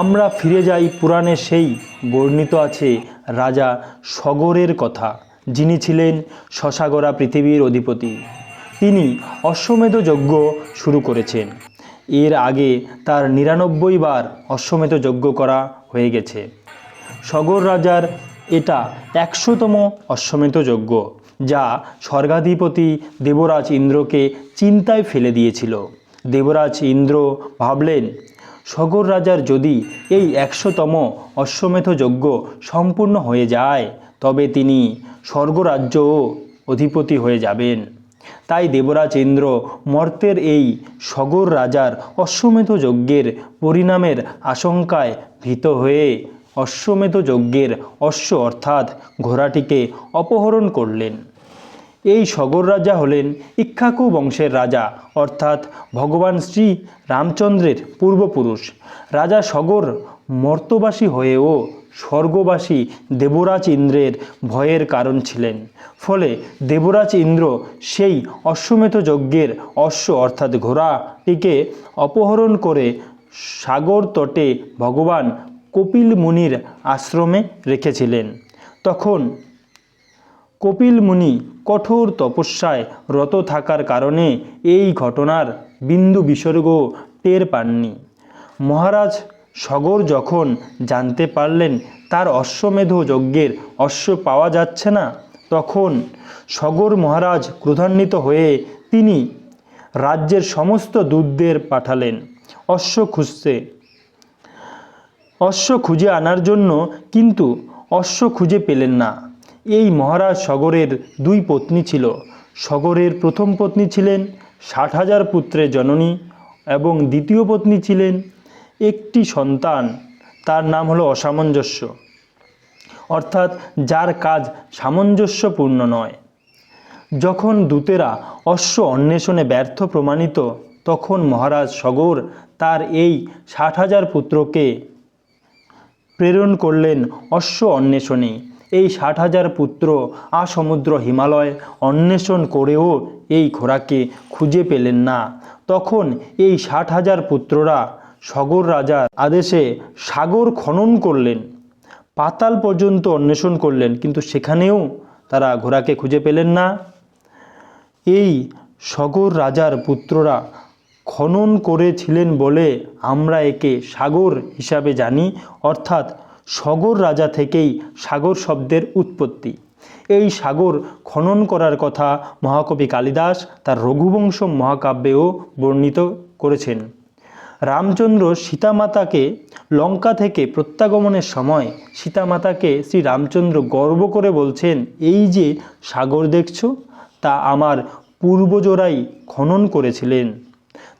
আমরা ফিরে যাই পুরাণে সেই বর্ণিত আছে রাজা সগরের কথা, যিনি ছিলেন শশাগরা পৃথিবীর অধিপতি। তিনি অশ্বমেধ যজ্ঞ শুরু করেছেন। এর আগে তার নিরানব্বই বার অশ্বমেধ যজ্ঞ করা হয়ে গেছে। সগর রাজার এটা একশোতম অশ্বমেধ যজ্ঞ, যা স্বর্গাধিপতি দেবরাজ ইন্দ্রকে চিন্তায় ফেলে দিয়েছিল। দেবরাজ ইন্দ্র ভাবলেন সগর রাজার যদি এই একশোতম অশ্বমেধ যজ্ঞ সম্পূর্ণ হয়ে যায়, তবে তিনি স্বর্গরাজ্যও অধিপতি হয়ে যাবেন। তাই দেবরাজ ইন্দ্র মর্তের এই সগর রাজার অশ্বমেধ যজ্ঞের পরিণামের আশঙ্কায় ভীত হয়ে অশ্বমেধ যজ্ঞের অশ্ব অর্থাৎ ঘোড়াটিকে অপহরণ করলেন। এই সগর রাজা হলেন ইক্ষ্বাকু বংশের রাজা, অর্থাৎ ভগবান শ্রী রামচন্দ্রের পূর্বপুরুষ। রাজা সগর মর্তবাসী হয়েও স্বর্গবাসী দেবরাজ ইন্দ্রের ভয়ের কারণ ছিলেন। ফলে দেবরাজ ইন্দ্র সেই অশ্বমেধ যজ্ঞের অশ্ব, অর্থাৎ ঘোড়াটিকে অপহরণ করে সাগর তটে ভগবান কপিল মুনির আশ্রমে রেখেছিলেন। তখন কপিল মুনি কঠোর তপস্যায় রত থাকার কারণে এই ঘটনার বিন্দু বিসর্গ টের পাননি। মহারাজ সগর যখন জানতে পারলেন তার অশ্বমেধ যজ্ঞের অশ্ব পাওয়া যাচ্ছে না, তখন সগর মহারাজ ক্রোধান্বিত হয়ে তিনি রাজ্যের সমস্ত দূতদের পাঠালেন অশ্ব খুঁজতে। অশ্ব খুঁজে আনার জন্য কিন্তু অশ্ব খুঁজে পেলেন না। এই মহারাজ সগরের দুই পত্নী ছিল। সগরের প্রথম পত্নী ছিলেন ষাট হাজার পুত্রের জননী এবং দ্বিতীয় পত্নী ছিলেন একটি সন্তান, তার নাম হলো অসামঞ্জস্য। অর্থাৎ যার কাজ সামঞ্জস্যপূর্ণ নয়। যখন দূতেরা অশ্ব অন্বেষণে ব্যর্থ প্রমাণিত, তখন মহারাজ সগর তার এই ষাট হাজার পুত্রকে প্রেরণ করলেন অশ্ব অন্বেষণে। এই ষাট হাজার পুত্র আসমুদ্র হিমালয় অন্বেষণ করেও এই ঘোড়াকে খুঁজে পেলেন না। তখন এই ষাট হাজার পুত্ররা সগর রাজার আদেশে সাগর খনন করলেন। পাতাল পর্যন্ত অন্বেষণ করলেন, কিন্তু সেখানেও তারা ঘোড়াকে খুঁজে পেলেন না। এই সগর রাজার পুত্ররা খনন করেছিলেন বলে আমরা একে সাগর হিসাবে জানি, অর্থাৎ সগর রাজা থেকেই সাগর শব্দের উৎপত্তি। এই সাগর খনন করার কথা মহাকবি কালিদাস তার রঘুবংশ মহাকাব্যেও বর্ণিত করেছেন। রামচন্দ্র সীতামাতাকে লঙ্কা থেকে প্রত্যাগমনের সময় সীতামাতাকে শ্রী রামচন্দ্র গর্ব করে বলছেন, এই যে সাগর দেখছ, তা আমার পূর্বজরাই খনন করেছিলেন।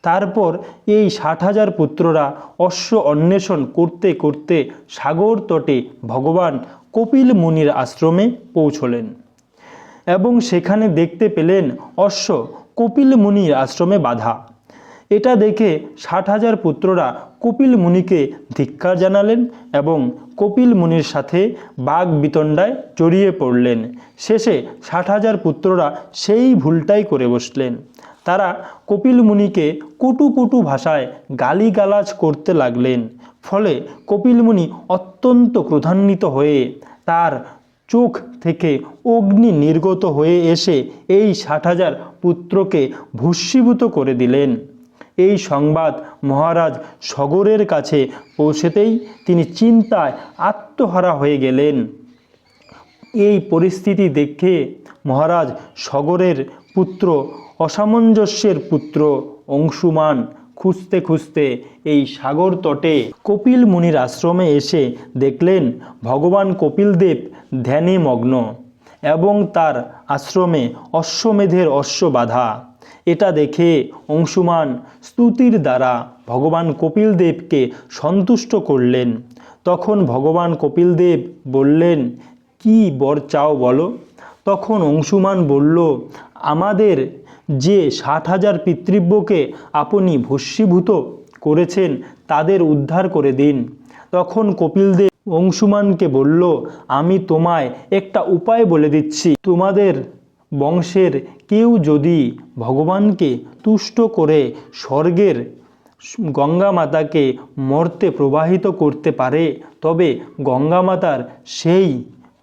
তারপর এই ষাট হাজার পুত্ররা অশ্ব অন্বেষণ করতে করতে সাগর তটে ভগবান কপিল মুনির আশ্রমে পৌঁছলেন এবং সেখানে দেখতে পেলেন অশ্ব কপিল মুনির আশ্রমে বাধা। এটা দেখে ষাট হাজার পুত্ররা কপিল মুনিকে ধিক্কার জানালেন এবং কপিল মুনির সাথে বাঘ বিতণ্ডায় জড়িয়ে পড়লেন। শেষে ষাট হাজার পুত্ররা সেই ভুলটাই করে বসলেন। তারা কপিল মুনিকে কটু ভাষায় গালিগালাজ করতে লাগলেন। ফলে কপিল মুনি অত্যন্ত ক্রোধান্বিত হয়ে তার চোখ থেকে অগ্নি নির্গত হয়ে এসে এই ষাট হাজার পুত্রকে ভস্মীভূত করে দিলেন। এই সংবাদ মহারাজ সগরের কাছে পৌঁছেতেই তিনি চিন্তায় আত্মহারা হয়ে গেলেন। এই পরিস্থিতি দেখে মহারাজ সগরের পুত্র, অসামঞ্জস্যের পুত্র, অংশুমান, খুঁজতে খুঁজতে এই সাগর তটে কপিল মুনির আশ্রমে এসে দেখলেন ভগবান কপিলদেব ধ্যানে মগ্ন এবং তার আশ্রমে অশ্বমেধের অশ্ব বাধা। এটা দেখে অংশুমান স্তুতির দ্বারা ভগবান কপিলদেবকে সন্তুষ্ট করলেন। তখন ভগবান কপিলদেব বললেন, কি বর চাও বলো? তখন অংশুমান বলল আমাদের যে সাত হাজার পিতৃব্যকে আপনি ভস্মীভূত করেছেন, তাদের উদ্ধার করে দিন। তখন কপিলদেব অংশুমানকে বলল, আমি তোমায় একটা উপায় বলে দিচ্ছি। তোমাদের বংশের কেউ যদি ভগবানকে তুষ্ট করে স্বর্গের গঙ্গা মাতাকে মর্তে প্রবাহিত করতে পারে, তবে গঙ্গা মাতার সেই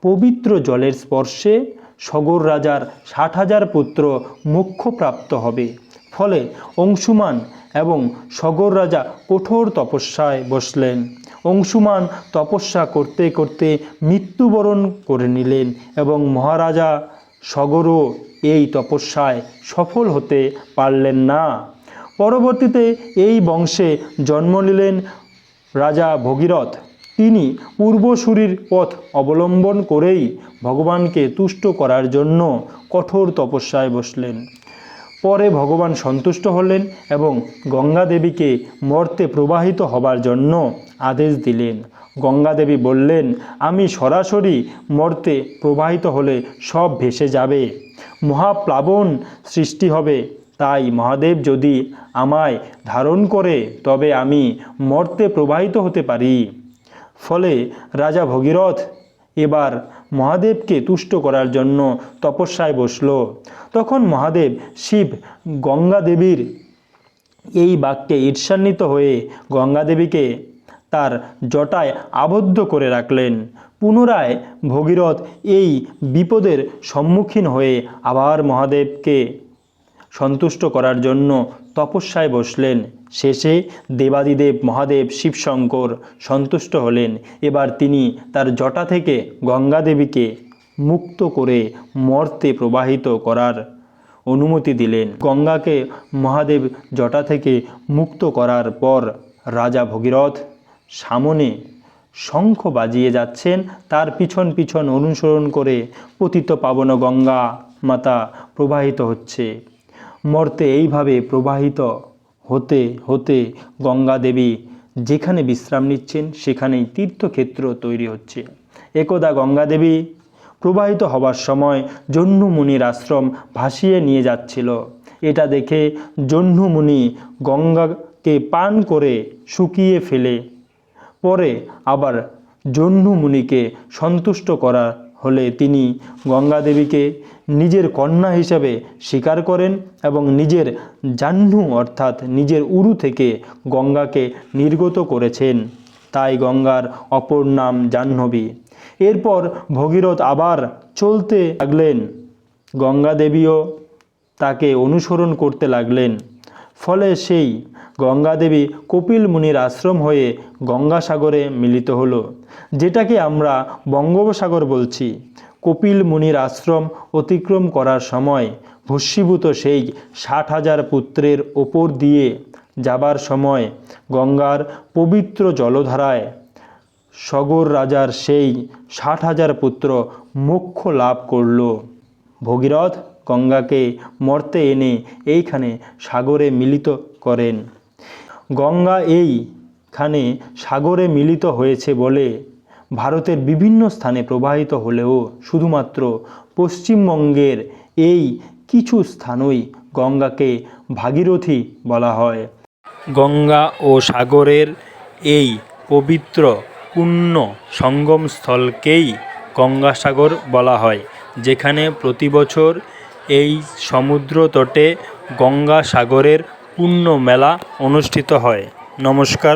পবিত্র জলের স্পর্শে সগর রাজার ষাট হাজার পুত্র মোক্ষপ্রাপ্ত হবে। ফলে অংশুমান এবং সগর রাজা কঠোর তপস্যায় বসলেন। অংশুমান তপস্যা করতে করতে মৃত্যুবরণ করে নিলেন এবং মহারাজা সগরও এই তপস্যায় সফল হতে পারলেন না। পরবর্তীতে এই বংশে জন্ম নিলেন রাজা ভগীরথ। তিনি পূর্বসূরির পথ অবলম্বন করেই ভগবানকে তুষ্ট করার জন্য কঠোর তপস্যায় বসলেন। পরে ভগবান সন্তুষ্ট হলেন এবং গঙ্গা দেবীকে মর্তে প্রবাহিত হবার জন্য আদেশ দিলেন। গঙ্গা দেবী বললেন, আমি সরাসরি মর্তে প্রবাহিত হলে সব ভেসে যাবে। মহাপ্লাবন সৃষ্টি হবে। তাই মহাদেব যদি আমায় ধারণ করে, তবে আমি মর্তে প্রবাহিত হতে পারি। ফলে রাজা ভগীরথ এবার মহাদেবকে তুষ্ট করার জন্য তপস্যায় বসল। তখন মহাদেব শিব গঙ্গা দেবীর এই বাক্যে ঈর্ষান্বিত হয়ে গঙ্গা দেবীকে তার জটায় আবদ্ধ করে রাখলেন। পুনরায় ভগীরথ এই বিপদের সম্মুখীন হয়ে আবার মহাদেবকে সন্তুষ্ট করার জন্য তপস্যায় বসলেন। শেষে দেবাদিদেব মহাদেব শিবশঙ্কর সন্তুষ্ট হলেন। এবার তিনি তার জটা থেকে গঙ্গা দেবীকে মুক্ত করে মর্তে প্রবাহিত করার অনুমতি দিলেন। গঙ্গাকে মহাদেব জটা থেকে মুক্ত করার পর রাজা ভগীরথ সামনে শঙ্খ বাজিয়ে যাচ্ছেন। তার পিছন পিছন অনুসরণ করে পতিত পাবন গঙ্গা মাতা প্রবাহিত হচ্ছে। মর্তে এইভাবে প্রবাহিত হতে হতে গঙ্গা দেবী যেখানে বিশ্রাম নিচ্ছেন, সেখানেই তীর্থক্ষেত্র তৈরি হচ্ছে। একদা গঙ্গা দেবী প্রবাহিত হবার সময় জহ্নু মুনির আশ্রম ভাসিয়ে নিয়ে যাচ্ছিল। এটা দেখে জহ্নু মুনি গঙ্গাকে পান করে শুকিয়ে ফেলে। পরে আবার জহ্নু মুনিকে সন্তুষ্ট করা হলে তিনি গঙ্গা দেবীকে নিজের কন্যা হিসাবে স্বীকার করেন এবং নিজের জাহ্নু অর্থাৎ নিজের উরু থেকে গঙ্গাকে নির্গত করেছেন। তাই গঙ্গার অপর নাম জাহ্নবী। এরপর ভগীরথ আবার চলতে লাগলেন। গঙ্গা দেবীও তাকে অনুসরণ করতে লাগলেন। ফলে সেই গঙ্গাদেবী কপিল মুনির আশ্রম হয়ে গঙ্গাসাগরে মিলিত হলো, যেটাকে আমরা বঙ্গোপসাগর বলছি। কপিল মুনির আশ্রম অতিক্রম করার সময় ভস্মীভূত সেই ষাট হাজার পুত্রের ওপর দিয়ে যাবার সময় গঙ্গার পবিত্র জলধারায় সগর রাজার সেই ষাট হাজার পুত্র মোক্ষ লাভ করল। ভগীরথ গঙ্গাকে মর্তে এনে এইখানে সাগরে মিলিত করেন। গঙ্গা এইখানে সাগরে মিলিত হয়েছে বলে ভারতের বিভিন্ন স্থানে প্রবাহিত হলেও শুধুমাত্র পশ্চিমবঙ্গের এই কিছু স্থানই গঙ্গাকে ভাগীরথী বলা হয়। গঙ্গা ও সাগরের এই পবিত্র পুণ্য সঙ্গমস্থলকেই গঙ্গাসাগর বলা হয়, যেখানে প্রতি বছর এই সমুদ্র তটে গঙ্গাসাগরের পুণ্য মেলা অনুষ্ঠিত হয়। নমস্কার